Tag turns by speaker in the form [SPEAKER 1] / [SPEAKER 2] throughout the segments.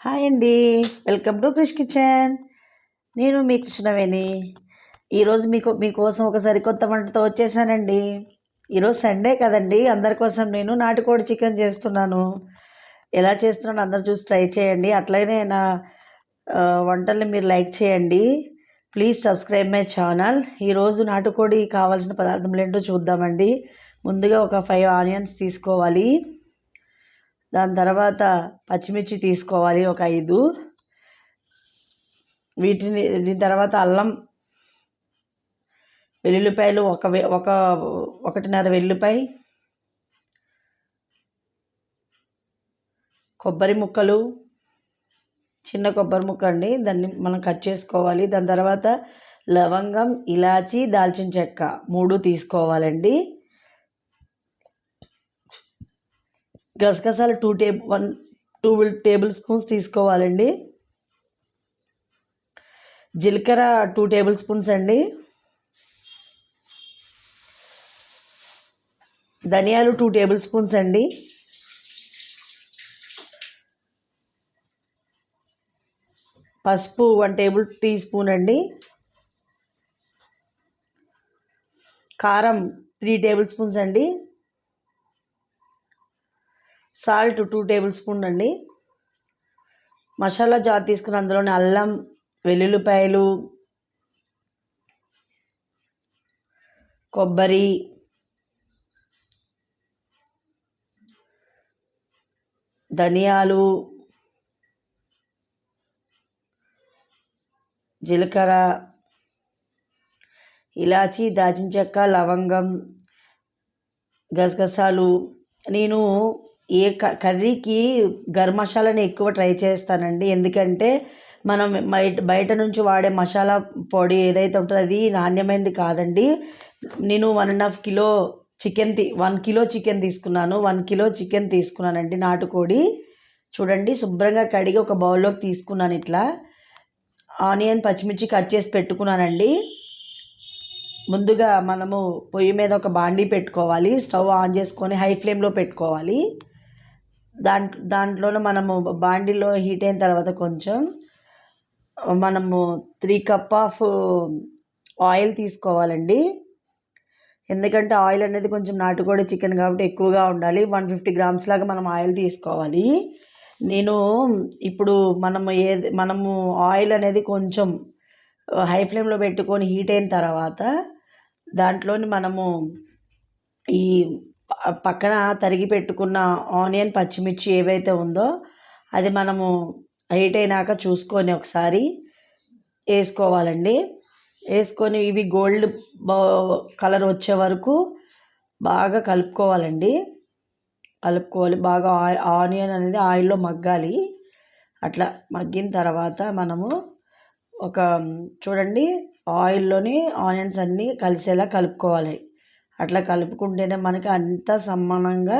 [SPEAKER 1] Hi అండి. Welcome to Krish kitchen. నేను మీ కృష్ణవేణి. ఈరోజు మీకు మీకోసం ఒక సరికొత్త వంటతో వచ్చేసానండి. ఈరోజు సండే కదండి. అందరి కోసం నేను నాటుకోడి చికెన్ చేస్తున్నాను. ఎలా చేస్తున్నాను అందరు చూసి ట్రై చేయండి. అట్లనే నా వంటల్ని మీరు లైక్ చేయండి. Please subscribe my channel. ఈరోజు నాటుకోడి కావాల్సిన పదార్థములు ఏంటో చూద్దామండి. ముందుగా ఒక ఫైవ్ ఆనియన్స్ తీసుకోవాలి. దాని తర్వాత పచ్చిమిర్చి తీసుకోవాలి ఒక ఐదు. వీటిని దీని తర్వాత అల్లం వెల్లుల్లిపాయలు ఒక వె- ఒక ఒకటిన్నర వెల్లుల్లిపాయ కొబ్బరి ముక్కలు చిన్న కొబ్బరి ముక్క అండి. దాన్ని మనం కట్ చేసుకోవాలి. దాని తర్వాత లవంగం ఇలాచి దాల్చిన చెక్క మూడు తీసుకోవాలండి. గసగసాలు two table one two tablespoons తీసుకోవాలండి. జీలకర్ర టూ టేబుల్ స్పూన్స్ అండి. ధనియాలు టూ టేబుల్ స్పూన్స్ అండి. పసుపు వన్ టేబుల్ టీ స్పూన్ అండి. కారం త్రీ టేబుల్ స్పూన్స్ అండి. సాల్ట్ టూ టేబుల్ స్పూన్ అండి. మసాలా జార్ తీసుకుని అందులోని అల్లం వెల్లుల్లిపాయలు కొబ్బరి ధనియాలు జీలకర్ర ఇలాచి దాచిన చెక్క లవంగం గసగసాలు. నేను ఏ క కర్రీకి గరం మసాలాని ఎక్కువ ట్రై చేస్తానండి. ఎందుకంటే మనం బయట బయట నుంచి వాడే మసాలా పొడి ఏదైతే ఉంటుందో అది నాణ్యమైనది కాదండి. నేను one and half kilo chicken తీ వన్ కిలో చికెన్ తీసుకున్నాను. వన్ కిలో చికెన్ తీసుకున్నానండి నాటుకోడి. చూడండి శుభ్రంగా కడిగి ఒక బౌల్లోకి తీసుకున్నాను ఇట్లా. ఆనియన్ పచ్చిమిర్చి కట్ చేసి పెట్టుకున్నానండి. ముందుగా మనము పొయ్యి మీద ఒక బాండీ పెట్టుకోవాలి. స్టవ్ ఆన్ చేసుకొని హై ఫ్లేమ్లో పెట్టుకోవాలి. దాంట్లో దాంట్లోనే మనము బాండిలో హీట్ అయిన తర్వాత కొంచెం మనము త్రీ కప్ ఆఫ్ ఆయిల్ తీసుకోవాలండి. ఎందుకంటే ఆయిల్ అనేది కొంచెం నాటుకోడి చికెన్ కాబట్టి ఎక్కువగా ఉండాలి. వన్ ఫిఫ్టీ గ్రామ్స్ లాగా మనం ఆయిల్ తీసుకోవాలి. నేను ఇప్పుడు మనము ఏ మనము ఆయిల్ అనేది కొంచెం హై ఫ్లేమ్లో పెట్టుకొని హీట్ అయిన తర్వాత దాంట్లోని మనము ఈ పక్కన తరిగి పెట్టుకున్న ఆనియన్ పచ్చిమిర్చి ఏవైతే ఉందో అది మనము హీట్ అయినాక చూసుకొని ఒకసారి వేసుకోవాలండి. వేసుకొని ఇవి గోల్డ్ కలర్ వచ్చే వరకు బాగా కలుపుకోవాలండి. కలుపుకోవాలి. బాగా ఆనియన్ అనేది ఆయిల్లో మగ్గాలి. అట్లా మగ్గిన తర్వాత మనము ఒక చూడండి ఆయిల్లోని ఆనియన్స్ అన్నీ కలిసేలా కలుపుకోవాలి. అట్లా కలుపుకుంటేనే మనకి అంత సమానంగా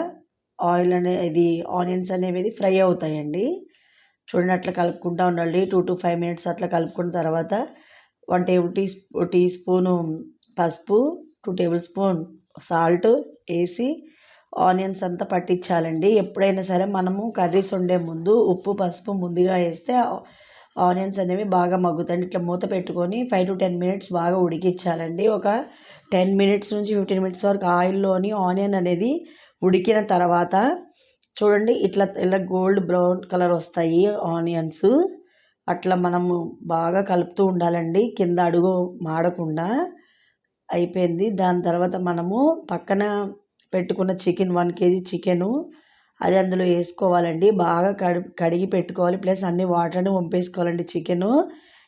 [SPEAKER 1] ఆయిల్ అనేది ఆనియన్స్ అనేవి ఫ్రై అవుతాయండి. చూడండి అట్లా కలుపుకుంటా ఉండాలి టూ టు ఫైవ్ మినిట్స్ అట్లా కలుపుకున్న తర్వాత one table teaspoon teaspoon పసుపు టూ టేబుల్ స్పూన్ సాల్ట్ వేసి ఆనియన్స్ అంతా పట్టించాలండి. ఎప్పుడైనా సరే మనము కర్రీస్ వండే ముందు ఉప్పు పసుపు ముందుగా వేస్తే ఆనియన్స్ అనేవి బాగా మగ్గుతాయి ఇట్లా మూత పెట్టుకొని ఫైవ్ టు టెన్ మినిట్స్ బాగా ఉడికించాలండి. ఒక టెన్ మినిట్స్ నుంచి ఫిఫ్టీన్ మినిట్స్ వరకు ఆయిల్లోని ఆనియన్ అనేది ఉడికిన తర్వాత చూడండి ఇట్లా ఇలా గోల్డ్ బ్రౌన్ కలర్ వస్తాయి ఆనియన్స్. అట్లా మనము బాగా కలుపుతూ ఉండాలండి. కింద అడుగు మాడకుండా అయిపోయింది. దాని తర్వాత మనము పక్కన పెట్టుకున్న చికెన్ వన్ కేజీ చికెను అది అందులో వేసుకోవాలండి. బాగా కడి కడిగి పెట్టుకోవాలి. ప్లస్ అన్ని వాటర్ని వంపేసుకోవాలండి చికెను.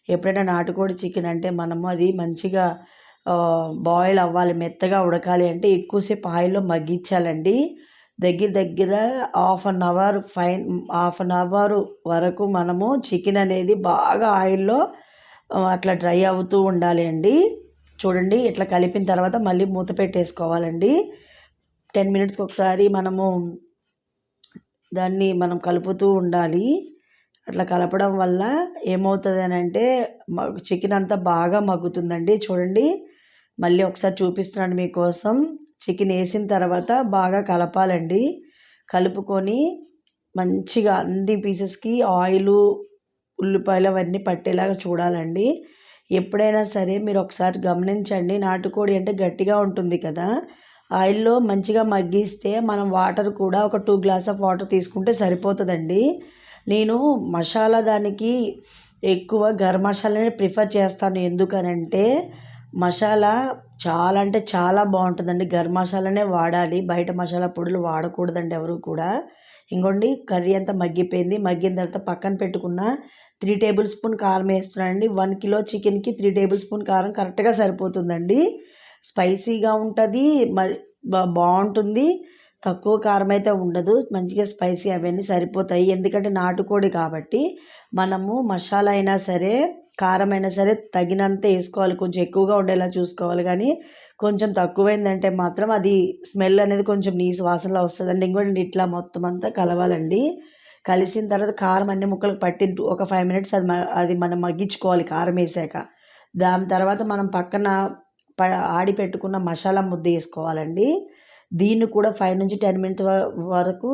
[SPEAKER 1] ఎప్పుడైనా నాటుకోడి చికెన్ అంటే మనము అది మంచిగా బాయిల్ అవ్వాలి మెత్తగా ఉడకాలి అంటే ఎక్కువసేపు ఆయిల్లో మగ్గించాలండి. దగ్గర దగ్గర half an hour fine half an hour వరకు మనము చికెన్ అనేది బాగా ఆయిల్లో అట్లా డ్రై అవుతూ ఉండాలి అండి. చూడండి ఇట్లా కలిపిన తర్వాత మళ్ళీ మూత పెట్టేసుకోవాలండి. టెన్ మినిట్స్కి ఒకసారి మనము దాన్ని మనం కలుపుతూ ఉండాలి. అట్లా కలపడం వల్ల ఏమవుతుంది అని అంటే చికెన్ అంతా బాగా మగ్గుతుందండి. చూడండి మళ్ళీ ఒకసారి చూపిస్తున్నాను మీకోసం. చికెన్ వేసిన తర్వాత బాగా కలపాలండి. కలుపుకొని మంచిగా అన్ని పీసెస్కి ఆయిలు ఉల్లిపాయలు అవన్నీ పట్టేలాగా చూడాలండి. ఎప్పుడైనా సరే మీరు ఒకసారి గమనించండి. నాటుకోడి అంటే గట్టిగా ఉంటుంది కదా. ఆయిల్లో మంచిగా మగ్గిస్తే మనం వాటర్ కూడా ఒక టూ గ్లాస్ ఆఫ్ వాటర్ తీసుకుంటే సరిపోతుందండి. నేను మసాలా దానికి ఎక్కువ గరం మసాలానే ప్రిఫర్ చేస్తాను. ఎందుకనంటే మసాలా చాలా అంటే చాలా బాగుంటుందండి. గరం మసాలానే వాడాలి. బయట మసాలా పొడులు వాడకూడదండి ఎవరు కూడా. ఇంకోండి కర్రీ అంతా మగ్గిపోయింది. మగ్గిన తర్వాత పక్కన పెట్టుకున్న త్రీ టేబుల్ స్పూన్ కారం వేస్తున్నానండి. వన్ కిలో చికెన్కి త్రీ టేబుల్ స్పూన్ కారం కరెక్ట్గా సరిపోతుందండి. స్పైసీగా ఉంటుంది. మరి బాగుంటుంది. తక్కువ కారం అయితే ఉండదు. మంచిగా స్పైసీ అవన్నీ సరిపోతాయి. ఎందుకంటే నాటుకోడి కాబట్టి మనము మసాలా అయినా సరే కారం అయినా సరే తగినంత వేసుకోవాలి. కొంచెం ఎక్కువగా ఉండేలా చూసుకోవాలి. కానీ కొంచెం తక్కువైందంటే మాత్రం అది స్మెల్ అనేది కొంచెం నీసు వాసనలో వస్తుందండి. ఇంకోటి ఇట్లా మొత్తం అంతా కలవాలండి. కలిసిన తర్వాత కారం అన్ని ముక్కలకు పట్టి ఒక ఫైవ్ మినిట్స్ అది అది మనం మగ్గించుకోవాలి కారం వేసాక. దాని తర్వాత మనం పక్కన ఆడి పెట్టుకున్న మసాలా ముద్ద వేసుకోవాలండి. దీన్ని కూడా ఫైవ్ నుంచి టెన్ మినిట్స్ వరకు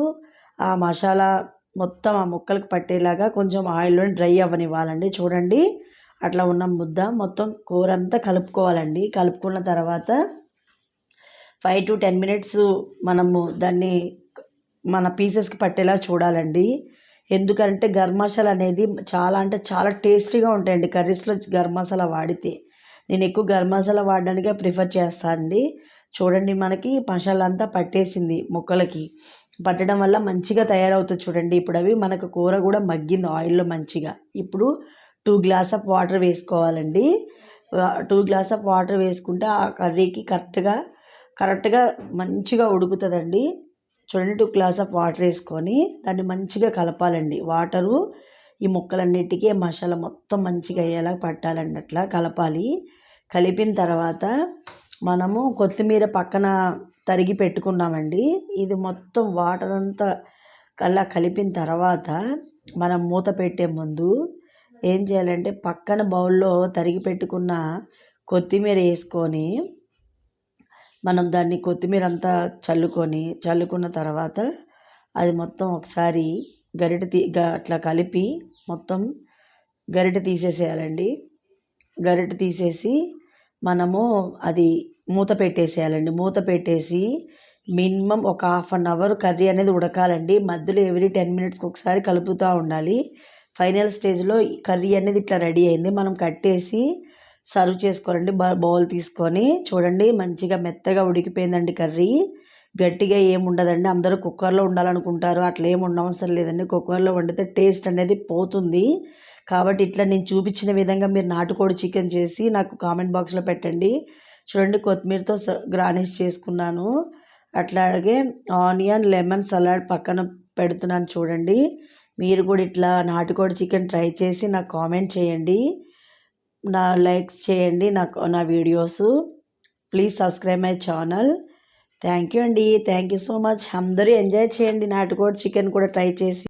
[SPEAKER 1] ఆ మసాలా మొత్తం ఆ ముక్కలకు పట్టేలాగా కొంచెం ఆయిల్లో డ్రై అవ్వనివ్వాలండి. చూడండి అట్లా ఉన్న ముద్ద మొత్తం కూర అంతా కలుపుకోవాలండి. కలుపుకున్న తర్వాత ఫైవ్ టు టెన్ మినిట్స్ మనము దాన్ని మన పీసెస్కి పట్టేలా చూడాలండి. ఎందుకంటే గర్మాసాలు మసాలా అనేది చాలా అంటే చాలా టేస్టీగా ఉంటాయండి కర్రీస్లో గర్మాసాల మసాలా వాడితే. నేను ఎక్కువ గర్మాసాల మసాలా వాడడానికే ప్రిఫర్ చేస్తాను అండి. చూడండి మనకి మసాలా అంతా పట్టేసింది ముక్కలకి. పట్టడం వల్ల మంచిగా తయారవుతుంది చూడండి. ఇప్పుడు అవి మనకు కూర కూడా మగ్గింది ఆయిల్లో మంచిగా. ఇప్పుడు టూ గ్లాస్ ఆఫ్ వాటర్ వేసుకోవాలండి. టూ గ్లాస్ ఆఫ్ వాటర్ వేసుకుంటే ఆ కర్రీకి కరెక్ట్గా కరెక్ట్గా మంచిగా ఉడుకుతుందండి. చూడండి టూ గ్లాస్ ఆఫ్ వాటర్ వేసుకొని దాన్ని మంచిగా కలపాలండి. వాటరు ఈ ముక్కలన్నిటికీ మసాలా మొత్తం మంచిగా అయ్యేలా పట్టాలండి. అట్లా కలపాలి. కలిపిన తర్వాత మనము కొత్తిమీర పక్కన తరిగి పెట్టుకున్నామండి. ఇది మొత్తం వాటర్ అంతా కల్లా కలిపిన తర్వాత మనం మూత పెట్టే ముందు ఏం చేయాలంటే పక్కన బౌల్లో తరిగి పెట్టుకున్న కొత్తిమీర వేసుకొని మనం దాన్ని కొత్తిమీర అంతా చల్లుకొని చల్లుకున్న తర్వాత అది మొత్తం ఒకసారి గరిట తీ అట్లా కలిపి మొత్తం గరిట తీసేసేయాలండి. గరిటె తీసేసి మనము అది మూత పెట్టేసేయాలండి. మూత పెట్టేసి మినిమం ఒక హాఫ్ అన్ అవర్ కర్రీ అనేది ఉడకాలండి. మధ్యలో ఎవ్రీ టెన్ మినిట్స్కి ఒకసారి కలుపుతూ ఉండాలి. ఫైనల్ స్టేజ్లో కర్రీ అనేది ఇట్లా రెడీ అయింది. మనం కట్టేసి సర్వ్ చేసుకోవాలండి. బౌల్ తీసుకొని చూడండి. మంచిగా మెత్తగా ఉడికిపోయిందండి కర్రీ. గట్టిగా ఏముండదండి. అందరూ కుక్కర్లో ఉండాలనుకుంటారు. అట్లా ఏమి ఉండవసరం లేదండి. కుక్కర్లో వండితే టేస్ట్ అనేది పోతుంది. కాబట్టి ఇట్లా నేను చూపించిన విధంగా మీరు నాటుకోడి చికెన్ చేసి నాకు కామెంట్ బాక్స్లో పెట్టండి. చూడండి కొత్తిమీరతో గ్రానిష్ చేసుకున్నాను. అట్లాగే ఆనియన్ లెమన్ సలాడ్ పక్కన పెడుతున్నాను చూడండి. మీరు కూడా ఇట్లా నాటుకోడి చికెన్ ట్రై చేసి నాకు కామెంట్ చేయండి. నా లైక్స్ చేయండి నాకు నా videos. Please subscribe my channel. Thank you అండి. Thank you so much. అందరూ ఎంజాయ్ చేయండి. నాటుకోడి చికెన్ కూడా ట్రై చేసి.